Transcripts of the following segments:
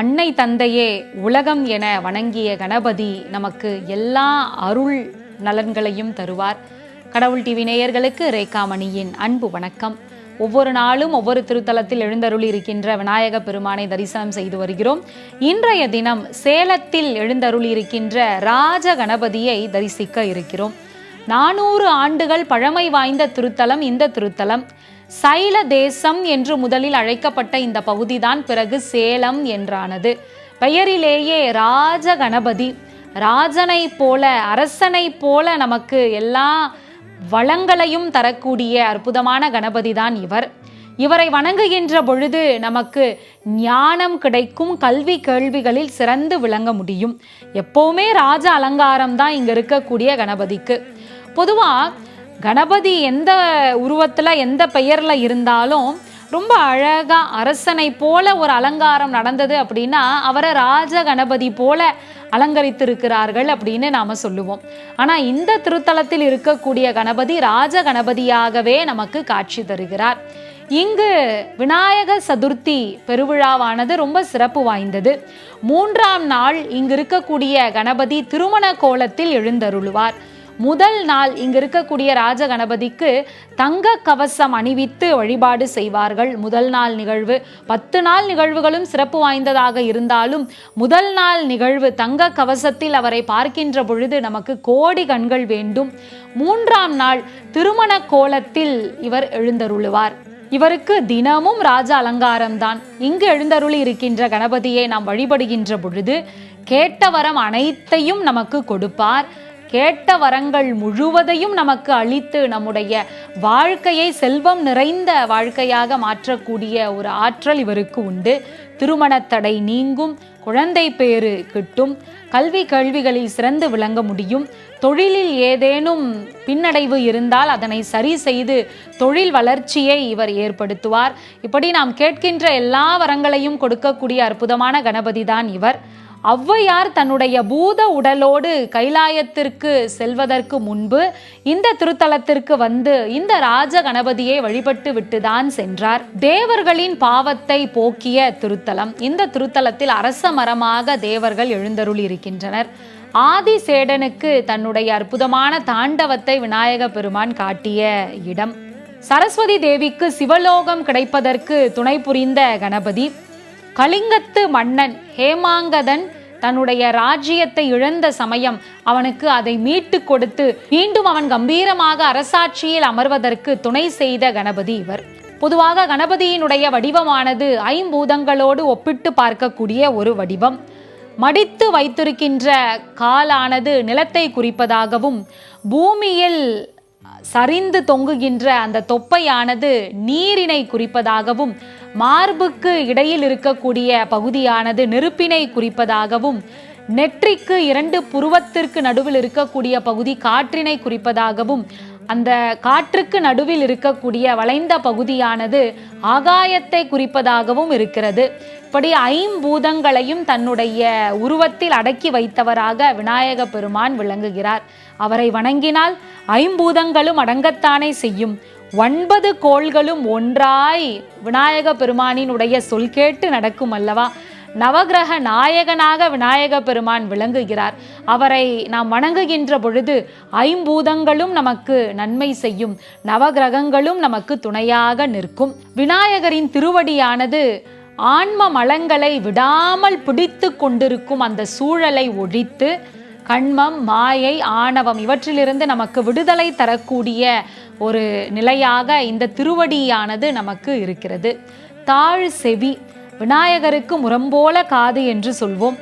அன்னை தந்தையே உலகம் என வணங்கிய கணபதி நமக்கு எல்லா அருள் நலன்களையும் தருவார். கடவுள் டிவி நேயர்களுக்கு ரேகாமணியின் அன்பு வணக்கம். ஒவ்வொரு நாளும் ஒவ்வொரு திருத்தலத்தில் எழுந்தருளி இருக்கின்ற விநாயக பெருமானை தரிசனம் செய்து வருகிறோம். இன்றைய தினம் சேலத்தில் எழுந்தருளி இருக்கின்ற ராஜ கணபதியை தரிசிக்க இருக்கிறோம். நானூறு ஆண்டுகள் பழமை வாய்ந்த திருத்தலம் இந்த திருத்தலம். சைல தேசம் என்று முதலில் அழைக்கப்பட்ட இந்த பகுதிதான் பிறகு சேலம் என்றானது. பெயரிலேயே ராஜ கணபதி ராஜனை போல அரசனை போல நமக்கு எல்லா வளங்களையும் தரக்கூடிய அற்புதமான கணபதி தான் இவர். இவரை வணங்குகின்ற பொழுது நமக்கு ஞானம் கிடைக்கும் கல்வி கேள்விகளில் சிறந்து விளங்க முடியும். எப்பவுமே ராஜ அலங்காரம் தான் இங்க இருக்கக்கூடிய கணபதிக்கு. பொதுவா கணபதி எந்த உருவத்தில் எந்த பெயரில் இருந்தாலும் ரொம்ப அழகாக அரசனை போல ஒரு அலங்காரம் நடந்தது அப்படின்னா அவரை ராஜ கணபதி போல அலங்கரித்திருக்கிறார்கள் அப்படின்னு நாம் சொல்லுவோம். ஆனால் இந்த திருத்தலத்தில் இருக்கக்கூடிய கணபதி ராஜ கணபதியாகவே நமக்கு காட்சி தருகிறார். இங்கு விநாயக சதுர்த்தி பெருவிழாவானது ரொம்ப சிறப்பு வாய்ந்தது. மூன்றாம் நாள் இங்கு இருக்கக்கூடிய கணபதி திருமண கோலத்தில் எழுந்தருளுவார். முதல் நாள் இங்கு இருக்கக்கூடிய ராஜ கணபதிக்கு தங்க கவசம் அணிவித்து வழிபாடு செய்வார்கள். முதல் நாள் நிகழ்வு பத்து நாள் நிகழ்வுகளும் சிறப்பு வாய்ந்ததாக இருந்தாலும் முதல் நாள் நிகழ்வு தங்க கவசத்தில் அவரை பார்க்கின்ற பொழுது நமக்கு கோடி கண்கள் வேண்டும். மூன்றாம் நாள் திருமண கோலத்தில் இவர் எழுந்தருளுவார். இவருக்கு தினமும் ராஜ அலங்காரம்தான் இங்கு எழுந்தருளி இருக்கின்ற கணபதியை நாம் வழிபடுகின்ற பொழுது கேட்ட வரம் அனைத்தையும் நமக்கு கொடுப்பார். கேட்ட வரங்கள் முழுவதையும் நமக்கு அளித்து நம்முடைய வாழ்க்கையை செல்வம் நிறைந்த வாழ்க்கையாக மாற்றக்கூடிய ஒரு ஆற்றல் இவருக்கு உண்டு. திருமணத்தடை நீங்கும் குழந்தை பேறு கிட்டும் கல்வி கேள்விகளில் சிறந்து விளங்க முடியும். தொழிலில் ஏதேனும் பின்னடைவு இருந்தால் அதனை சரி செய்து தொழில் வளர்ச்சியை இவர் ஏற்படுத்துவார். இப்படி நாம் கேட்கின்ற எல்லா வரங்களையும் கொடுக்கக்கூடிய அற்புதமான கணபதி தான் இவர். ஔவையார் தன்னுடைய பூத உடலோடு கைலாயத்திற்கு செல்வதற்கு முன்பு இந்த திருத்தலத்திற்கு வந்து இந்த ராஜ கணபதியை வழிபட்டு விட்டுதான் சென்றார். தேவர்களின் பாவத்தை போக்கிய திருத்தலம். இந்த திருத்தலத்தில் அரச மரமாக தேவர்கள் எழுந்தருளி இருக்கின்றனர். ஆதிசேடனுக்கு தன்னுடைய அற்புதமான தாண்டவத்தை விநாயக பெருமான் காட்டிய இடம். சரஸ்வதி தேவிக்கு சிவலோகம் கிடைப்பதற்கு துணை புரிந்த கணபதி கலிங்கத்து மன்னன் ஹேமாங்கதன் தன்னுடைய ராஜ்யத்தை இழந்த சமயம் அவனுக்கு அதை மீட்டு கொடுத்து மீண்டும் அவன் கம்பீரமாக அரசாட்சியில் அமர்வதற்கு துணை செய்த கணபதி இவர். பொதுவாக கணபதியினுடைய வடிவமானது ஐம்பூதங்களோடு ஒப்பிட்டு பார்க்கக்கூடிய ஒரு வடிவம். மடித்து வைத்திருக்கின்ற காலானது நிலத்தை குறிப்பதாகவும் பூமியில் சரிந்து தொங்குகின்ற அந்த தொப்பையானது நீரினை குறிப்பதாகவும் மார்புக்கு இடையில் இருக்கக்கூடிய பகுதியானது நெருப்பினை குறிப்பதாகவும் நெற்றிக்கு இரண்டு புருவத்திற்கு நடுவில் இருக்கக்கூடிய பகுதி காற்றினை குறிப்பதாகவும் அந்த காற்றுக்கு நடுவில் இருக்கக்கூடிய வளைந்த பகுதியானது ஆகாயத்தை குறிப்பதாகவும் இருக்கிறது. இப்படி ஐம்பூதங்களையும் தன்னுடைய உருவத்தில் அடக்கி வைத்தவராக விநாயக பெருமான் விளங்குகிறார். அவரை வணங்கினால் ஐம்பூதங்களும் அடங்கத்தானே செய்யும். ஒன்பது கோள்களும் ஒன்றாய் விநாயக பெருமானினுடைய சொல் கேட்டு நடக்கும் அல்லவா? நவகிரக நாயகனாக விநாயக பெருமான் விளங்குகிறார். அவரை நாம் வணங்குகின்ற பொழுது ஐம்பூதங்களும் நமக்கு நன்மை செய்யும். நவகிரகங்களும் நமக்கு துணையாக நிற்கும். விநாயகரின் திருவடியானது ஆன்ம மலங்களை விடாமல் பிடித்து கொண்டிருக்கும் அந்த சூழலை ஒழித்து கண்மம் மாயை ஆணவம் இவற்றிலிருந்து நமக்கு விடுதலை தரக்கூடிய ஒரு நிலையாக இந்த திருவடியானது நமக்கு இருக்கிறது. தாழ் செவி விநாயகருக்கு முரம்போல காது என்று சொல்வோம்.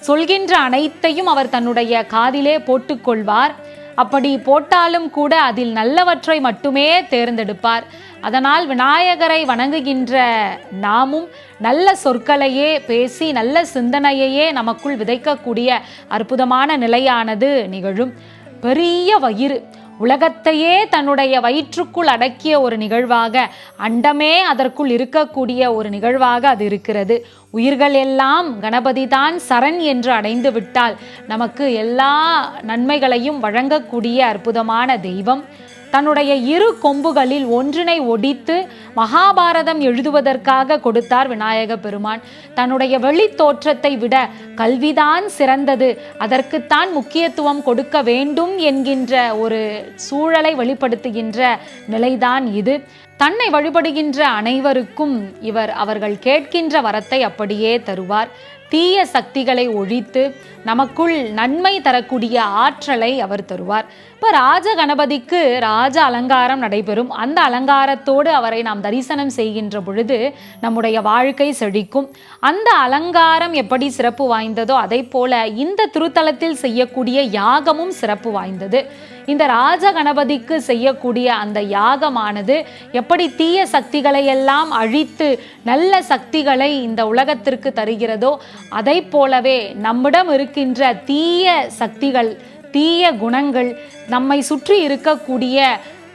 சொல்கின்ற அனைத்தையும் அவர் தன்னுடைய காதிலே போட்டுக்கொள்வார். அப்படி போட்டாலும் கூட அதில் நல்லவற்றை மட்டுமே தேர்ந்தெடுப்பார். அதனால் விநாயகரை வணங்குகின்ற நாமும் நல்ல சொற்களையே பேசி நல்ல சிந்தனையையே நமக்குள் விதைக்கக்கூடிய அற்புதமான நிலையானது நிகழும். பெரிய வயிறு. உலகத்தையே தன்னுடைய வயிற்றுக்குள் அடக்கிய ஒரு நிகழ்வாக அண்டமே அதற்குள் இருக்கக்கூடிய ஒரு நிகழ்வாக அது இருக்கிறது. உயிர்கள் எல்லாம் கணபதி தான் சரண் என்று அடைந்து விட்டால் நமக்கு எல்லா நன்மைகளையும் வழங்கக்கூடிய அற்புதமான தெய்வம். தன்னுடைய இரு கொம்புகளில் ஒன்றினை ஒடித்து மகாபாரதம் எழுதுவதற்காக கொடுத்தார் விநாயக பெருமான். தன்னுடைய வெளி தோற்றத்தை விட கல்விதான் சிறந்தது. அதற்குத்தான் முக்கியத்துவம் கொடுக்க வேண்டும் என்கின்ற ஒரு சூழலை வெளிப்படுத்துகின்ற நிலைதான் இது. தன்னை வழிபடுகின்ற அனைவருக்கும் இவர் அவர்கள் கேட்கின்ற வரத்தை அப்படியே தருவார். தீய சக்திகளை ஒழித்து நமக்குள் நன்மை தரக்கூடிய ஆற்றலை அவர் தருவார். இப்போ ராஜ கணபதிக்கு ராஜ அலங்காரம் நடைபெறும். அந்த அலங்காரத்தோடு அவரை நாம் தரிசனம் செய்கின்ற பொழுது நம்முடைய வாழ்க்கை செழிக்கும். அந்த அலங்காரம் எப்படி சிறப்பு வாய்ந்ததோ அதை போல இந்த திருத்தலத்தில் செய்யக்கூடிய யாகமும் சிறப்பு வாய்ந்தது. இந்த ராஜ கணபதிக்கு செய்யக்கூடிய அந்த யாகமானது எப்படி தீய சக்திகளை எல்லாம் அழித்து நல்ல சக்திகளை இந்த உலகத்திற்கு தருகிறதோ அதை போலவே நம்மிடம் இருக்கின்ற தீய சக்திகள் தீய குணங்கள் நம்மை சுற்றி இருக்கக்கூடிய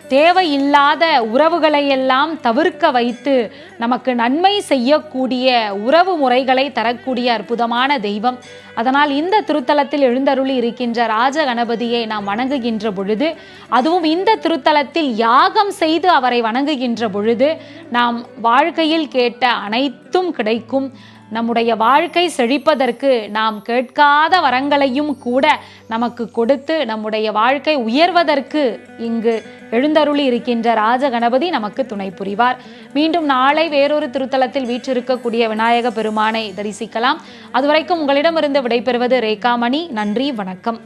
தேவையில்லாத உறவுகளை எல்லாம் தவிர்க்க வைத்து நமக்கு நன்மை செய்யக்கூடிய உறவு முறைகளை தரக்கூடிய அற்புதமான தெய்வம். அதனால் இந்த திருத்தலத்தில் எழுந்தருளி இருக்கின்ற ராஜ கணபதியை நாம் வணங்குகின்ற பொழுது அதுவும் இந்த திருத்தலத்தில் யாகம் செய்து அவரை வணங்குகின்ற பொழுது நாம் வாழ்க்கையில் கேட்ட அனைத்தும் கிடைக்கும். நம்முடைய வாழ்க்கை செழிப்பதற்கு நாம் கேட்காத வரங்களையும் கூட நமக்கு கொடுத்து நம்முடைய வாழ்க்கை உயர்வதற்கு இங்கு எழுந்தருளி இருக்கின்ற ராஜ கணபதி நமக்கு துணை புரிவார். மீண்டும் நாளை வேறொரு திருத்தலத்தில் வீற்றிருக்கக்கூடிய விநாயக பெருமானை தரிசிக்கலாம். அதுவரைக்கும் உங்களிடமிருந்து விடைபெறுவது ரேகாமணி. நன்றி வணக்கம்.